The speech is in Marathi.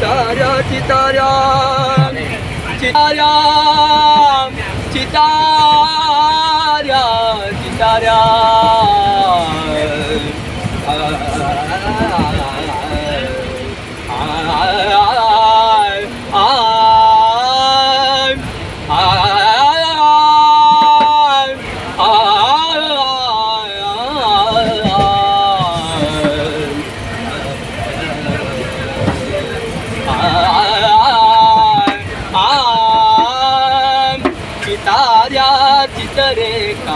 चिताऱ्या चिताऱ्या. चिताऱ्या चिता चिताऱ्या चितरे